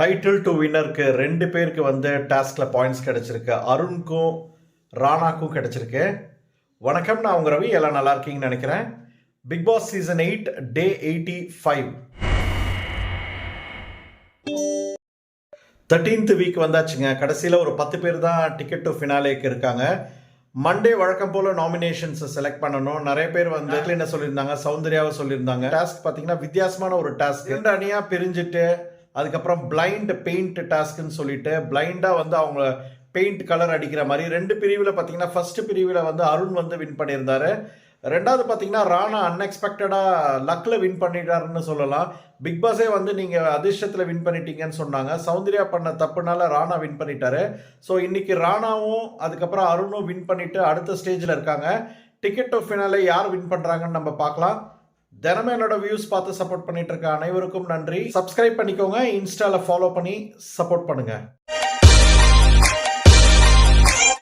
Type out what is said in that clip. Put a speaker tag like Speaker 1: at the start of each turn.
Speaker 1: Title to வின்னருக்கு ரெண்டு பேருக்கு வந்து டாஸ்கில் பாயிண்ட்ஸ் கிடச்சிருக்கு. அருண்க்கும் ராணாக்கும் கிடச்சிருக்கு. வணக்கம் நான் உங்கள் ரவி. எல்லாம் நல்லா இருக்கீங்கன்னு நினைக்கிறேன். Bigg Boss season eight day eighty five thirteenth week வந்தாச்சுங்க. கடைசியில் ஒரு பத்து பேர் தான் டிக்கெட் டு ஃபினாலேக்கு இருக்காங்க. மண்டே வழக்கம் போல் நாமினேஷன்ஸை செலக்ட் பண்ணணும். நிறைய பேர் வந்து என்ன சொல்லியிருந்தாங்க? சௌந்தர்யாவை சொல்லியிருந்தாங்க. டாஸ்க் பார்த்தீங்கன்னா வித்தியாசமான ஒரு டாஸ்க் ரெண்டு அணியாக பிரிஞ்சுட்டு அதுக்கப்புறம் பிளைண்ட் பெயிண்ட் டாஸ்க்குன்னு சொல்லிட்டு பிளைண்டாக வந்து அவங்க பெயிண்ட் கலர் அடிக்கிற மாதிரி ரெண்டு பிரிவில் பார்த்தீங்கன்னா ஃபர்ஸ்ட் பிரிவில் வந்து அருண் வந்து வின் பண்ணியிருந்தாரு. ரெண்டாவது பார்த்தீங்கன்னா ராணா அன்எக்ஸ்பெக்டடாக லக்கில் வின் பண்ணிட்டாருன்னு சொல்லலாம். பிக் பாஸே வந்து நீங்கள் அதிர்ஷ்டத்தில் வின் பண்ணிட்டீங்கன்னு சொன்னாங்க. சௌந்தர்யா பண்ண தப்புனால ராணா வின் பண்ணிட்டாரு. ஸோ இன்னைக்கு ராணாவும் அதுக்கப்புறம் அருணும் வின் பண்ணிட்டு அடுத்த ஸ்டேஜில் இருக்காங்க. டிக்கெட் ஆஃப் ஃபினாலே யார் வின் பண்ணுறாங்கன்னு நம்ம பார்க்கலாம். தினமும் என்னோட வியூஸ் பார்த்து சப்போர்ட் பண்ணிட்டு இருக்க அனைவருக்கும் நன்றி. சப்ஸ்கிரைப் பண்ணிக்கோங்க. இன்ஸ்டால ஃபாலோ பண்ணி சப்போர்ட் பண்ணுங்க.